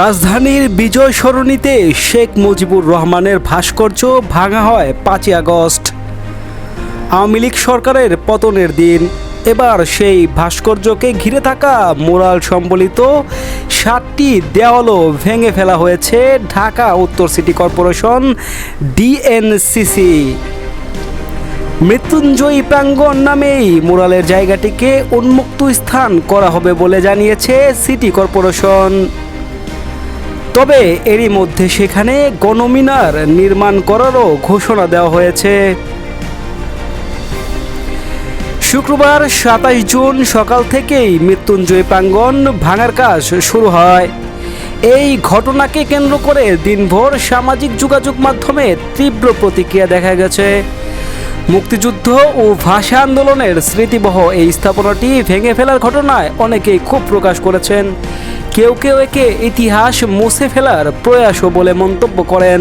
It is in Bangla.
রাজধানীর বিজয় সরণিতে শেখ মুজিবুর রহমানের ভাস্কর্য ভাঙা হয় পাঁচই আগস্ট। আওয়ামী লীগ সরকারের পতনের দিন এবার সেই ভাস্কর্যকে ঘিরে থাকা মোরাল সম্বলিত সাতটি দেওয়ালও ভেঙে ফেলা হয়েছে ঢাকা উত্তর সিটি কর্পোরেশন ডিএনসিসি। মৃত্যুঞ্জয়ী প্রাঙ্গণ নামেই মোরালের জায়গাটিকে উন্মুক্ত স্থান করা হবে বলে জানিয়েছে সিটি কর্পোরেশন। তবে এরই মধ্যে সেখানে গণমিনার নির্মাণ করারও ঘোষণা দেওয়া হয়েছে। শুক্রবার সাতাশ জুন সকাল থেকেই মৃত্যুঞ্জয় প্রাঙ্গণ ভাঙার কাজ শুরু হয়। এই ঘটনাকে কেন্দ্র করে দিনভর সামাজিক যোগাযোগ মাধ্যমে তীব্র প্রতিক্রিয়া দেখা গেছে। মুক্তিযুদ্ধ ও ভাষা আন্দোলনের স্মৃতিবহ এই স্থাপনাটি ভেঙে ফেলার ঘটনায় অনেকেই ক্ষোভ প্রকাশ করেছেন। কেউ কেউ একে ইতিহাস মুছে ফেলার প্রয়াসও বলে মন্তব্য করেন।